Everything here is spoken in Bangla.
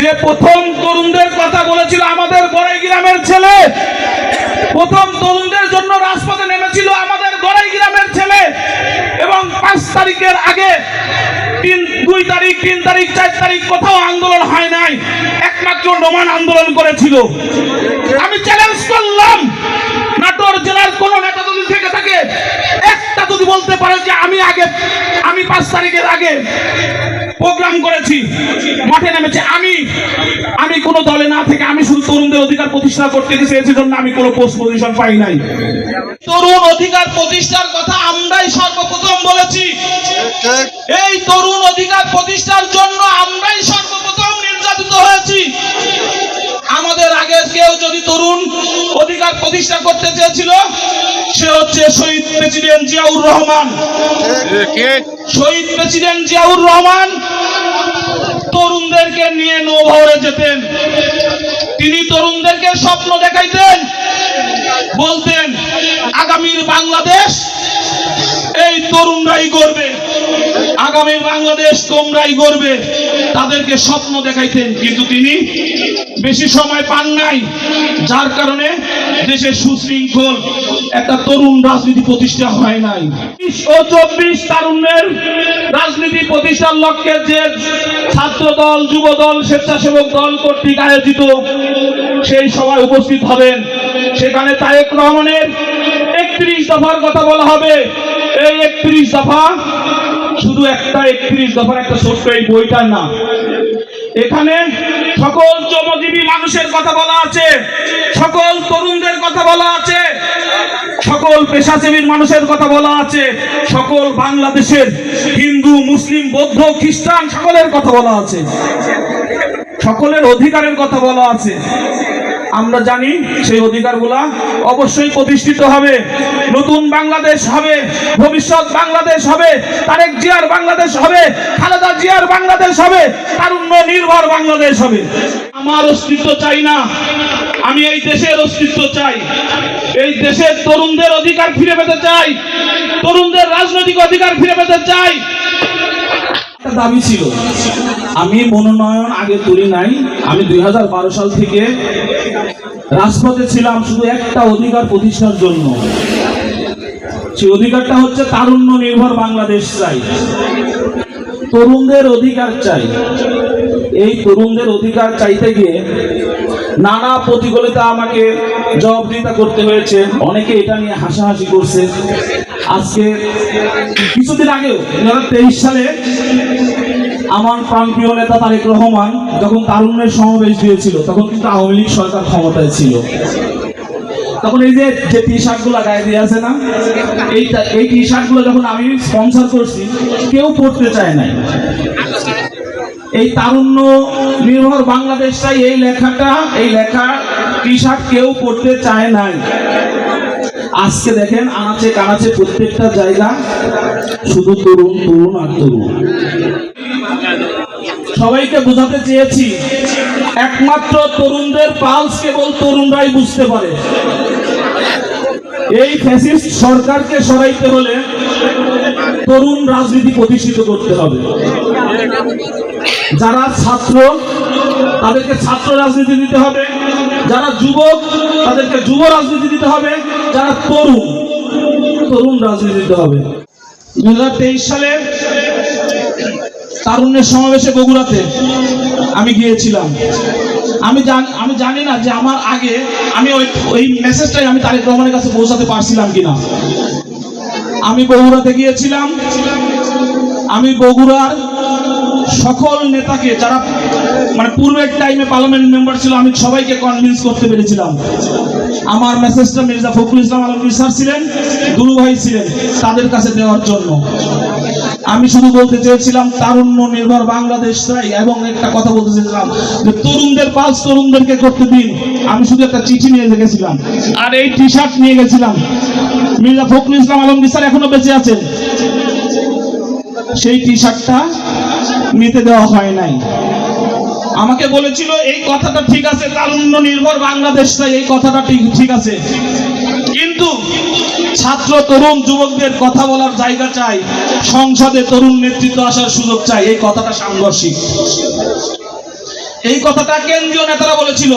যে প্রথম তরুণদের কথা বলেছিল আমাদের বড়াই গ্রামের ছেলে, প্রথম তরুণদের জন্য রাজপথে নেমেছিল আমাদের গড়াই গ্রামের ছেলে। এবং পাঁচ তারিখের আগে তিন, দুই তারিখ, তিন তারিখ, চার তারিখ কোথাও আন্দোলন হয় নাই। একমাত্র রোমান আন্দোলন করেছিল। আমি চ্যালেঞ্জ করলাম, নাটোর জেলার কোন নেতা যদি থেকে থাকে, একটা যদি বলতে পারে যে আমি আগে, আমি পাঁচ তারিখের আগে প্রোগ্রাম করেছি। মাঠে নেমেছে। আমি আমি কোনো দলে না থেকে আমি শুধু তরুণদের অধিকার প্রতিষ্ঠা করতে গেছি চেয়েছি জন্য আমি কোনো পোস্ট পজিশন পাই নাই। তরুণ অধিকার প্রতিষ্ঠার কথা আমরাই সর্বপ্রথম বলেছি। এই তরুণ অধিকার প্রতিষ্ঠার জন্য আমরাই সর্বপ্রথম নির্যাতিত হয়েছি। আমাদের আগে কেউ যদি তরুণ অধিকার প্রতিষ্ঠা করতে চেয়েছিল সে হচ্ছে শহীদ প্রেসিডেন্ট জিয়াউর রহমান। শহীদ প্রেসিডেন্ট জিয়াউর রহমান, তরুণদেরকে নিয়ে নৌভরে যেতেন। তিনি তরুণদেরকে স্বপ্ন দেখাইতেন, বলতেন, আগামীর বাংলাদেশ এই তরুণরাই গড়বে। আগামীর বাংলাদেশ তোমরাই গড়বে। তাদেরকে স্বপ্ন দেখাইতেন। কিন্তু তিনি বেশি সময় পান নাই, যার কারণে দেশের সুশৃঙ্খল, একটা তরুণ রাজনীতি প্রতিষ্ঠা হয় নাই। ও চব্বিশ তারুণ্যের রাজনীতি প্রতিষ্ঠার লক্ষ্যে যে ছাত্র দল যুব দল স্বেচ্ছাসেবক দল কর্তৃক আয়োজিত, সেই সভায় উপস্থিত হবেন। সেখানে তারেক রহমানের একত্রিশ দফার কথা বলা হবে। এই একত্রিশ দফা শুধু একটা একত্রিশ দফার একটা ছোট্ট এই বইটার না এখানে সকল শ্রমজীবী মানুষের কথা বলা আছে, সকল তরুণদের কথা বলা আছে। সকল পেশাজীবীর মানুষের কথা বলা আছে, সকল বাংলাদেশের হিন্দু, মুসলিম, বৌদ্ধ, খ্রিস্টান, সকলের কথা বলা আছে। সকলের অধিকারের কথা বলা আছে। আমরা জানি সেই অধিকারগুলা অবশ্যই প্রতিষ্ঠিত হবে, নতুন বাংলাদেশ হবে, ভবিষ্যৎ বাংলাদেশ হবে, তারেক জিয়ার বাংলাদেশ হবে, খালেদা জিয়ার বাংলাদেশ হবে, তারুণ্য নির্ভর বাংলাদেশ হবে। আমার অস্তিত্ব চাই না, আমি এই দেশের অস্তিত্ব চাই। এই দেশের তরুণদের অধিকার ফিরে পেতে চাই। তরুণদের রাজনৈতিক অধিকার ফিরে পেতে চাই। দাবি ছিল। আমি মনোনয়ন আগে তুলি নাই। আমি দুই হাজার বারো সাল থেকে রাজপথে ছিলাম শুধু একটা অধিকার প্রতিষ্ঠার জন্য। সেই অধিকারটা হচ্ছে তারুণ্য নির্ভর বাংলাদেশ চাই। তরুণদের অধিকার চাই। এই তরুণদের অধিকার চাইতে গিয়ে নানা প্রতিকূলতা আমাকে জবাবদিহিতা করতে হয়েছে। অনেকে এটা নিয়ে হাসাহাসি করছে। আজকে কিছুদিন আগেও দু হাজার তেইশ সালে আমার প্রাণপ্রিয় নেতা তারেক রহমান যখন তারুণ্যের সমাবেশ দিয়েছিল, তখন কিন্তু আওয়ামী লীগ সরকার ক্ষমতায় ছিল। তখন এই যে যে টি শার্টগুলো গায়ে দিয়ে আছে না এই এই টি শার্টগুলো যখন আমি স্পন্সর করছি, কেউ পড়তে চায় নাই। এই তারুণ্য নির্ভর বাংলাদেশটাই এই লেখাটা, এই লেখা টি কেউ পড়তে চায় নাই। আজকে দেখেন আনাচে কানাচে প্রত্যেকটা জায়গা শুধু তরুণ তরুণ আর তরুণ। সবাইকে বোঝাতে চেয়েছি, একমাত্র তরুণদের পালস কেবল তরুণরাই বুঝতে পারে। এই ফ্যাসিস্ট সরকারকে সরাইতে হলে তরুণ রাজনীতি প্রতিষ্ঠিত করতে হবে। যারা ছাত্র, তাদেরকে ছাত্র রাজনীতি দিতে হবে। যারা যুবক, তাদেরকে যুব রাজনীতি দিতে হবে। যারা তরুণ তরুণ রাজনীতি দিতে হবে। দুহাজার তেইশ সালে তারুণ্যের সমাবেশে বগুড়াতে আমি গিয়েছিলাম। আমি জানি আমি জানি না যে আমার আগে আমি ওই ওই মেসেজটাই আমি তারেক রহমানের কাছে পৌঁছাতে পারছিলাম কিনা। আমি বগুড়াতে গিয়েছিলাম। আমি বগুড়ার সকল নেতাকে যারা মানে পূর্বের টাইমে পার্লামেন্ট মেম্বার ছিল, আমি সবাইকে কনভিন্স করতে পেরেছিলাম। আমার মেসেজটা মির্জা ফখরুল ইসলাম আলমগীর স্যার ছিলেন, দুরু ভাই ছিলেন, তাদের কাছে দেওয়ার জন্য। আমি শুধু বলতে চেয়েছিলাম, তারুণ্য নির্ভর বাংলাদেশ চাই, এবং একটা কথা বলতে চেয়েছিলাম, যে তরুণদের পাঁচ তরুণদেরকে করতে দিন। আমি শুধু একটা চিঠি নিয়ে গেছিলাম আর এই টি শার্ট নিয়ে গেছিলাম। মির্জা ফখরুল ইসলাম আলমগীর স্যার এখনও বেঁচে আছেন। সেই টি শার্টটা নিতে দেওয়া হয় নাই। আমাকে বলেছিল, এই কথাটা ঠিক আছে, তারুণ্য নির্ভর বাংলাদেশ চাই এই কথাটা ঠিক ঠিক আছে। কিন্তু ছাত্র, তরুণ, যুবকদের কথা বলার জায়গা চাই, সংসদে তরুণ নেতৃত্ব আসার সুযোগ চাই, এই কথাটা সাংঘর্ষিক। এই কথাটা কেন্দ্রীয় নেতারা বলেছিল।